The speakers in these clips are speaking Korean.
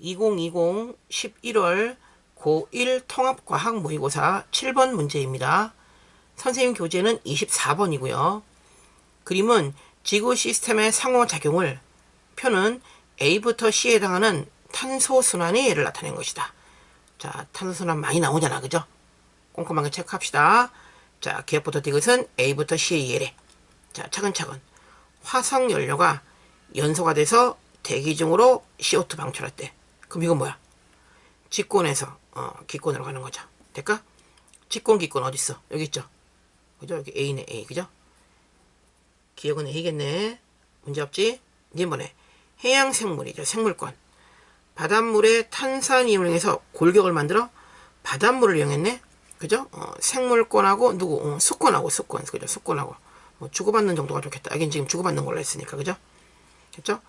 2020 11월 고1 통합과학 모의고사 7번 문제입니다. 선생님 교재는 24번이고요. 그림은 지구 시스템의 상호작용을 표는 A부터 C에 해당하는 탄소순환의 예를 나타낸 것이다. 자, 탄소순환 많이 나오잖아. 그죠? 꼼꼼하게 체크합시다. 자, 기억부터 디귿은 A부터 C의 예래. 자, 차근차근. 화석 연료가 연소가 돼서 대기 중으로 CO2 방출할 때. 그럼 이건 뭐야? 직권에서 어, 기권으로 가는 거죠. 될까? 직권 기권 어디 있어? 여기 있죠. 그죠? 여기 A네 A 그죠? 기억은 A겠네. 문제 없지? 이번에 해양 생물이죠. 생물권. 바닷물에 탄산 이용해서 골격을 만들어 바닷물을 이용했네. 그죠? 어, 생물권하고 누구? 어, 수권하고 수권. 그죠? 수권하고 뭐 주고받는 정도가 좋겠다. 여긴 지금 주고받는 걸로 했으니까 그죠? 됐죠?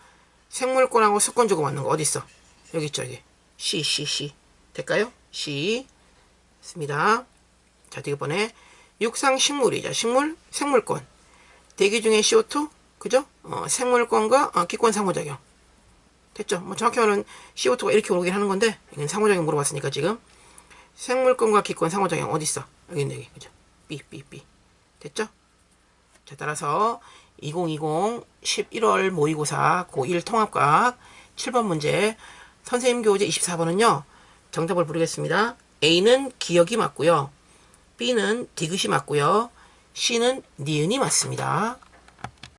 생물권하고 수권 주고받는 거 어디 있어? 여기 있죠. 여기 C C C 될까요? C 있습니다. 자, 뒤번에 육상 식물이죠. 식물 생물권. 대기 중에 CO2 그죠? 어, 생물권과 어, 기권 상호작용. 됐죠? 뭐 정확히 말하면 CO2가 이렇게 오르긴 하는 건데 이건 상호작용 물어봤으니까 지금 생물권과 기권 상호작용 어디 있어? 여기 있네 여기 그죠? B B B 됐죠? 자 따라서 2020 11월 모의고사 고1 통합과학 7번 문제 선생님 교재 24번은요 정답을 부르겠습니다. A는 기억이 맞고요. B는 디귿이 맞고요. C는 니은이 맞습니다.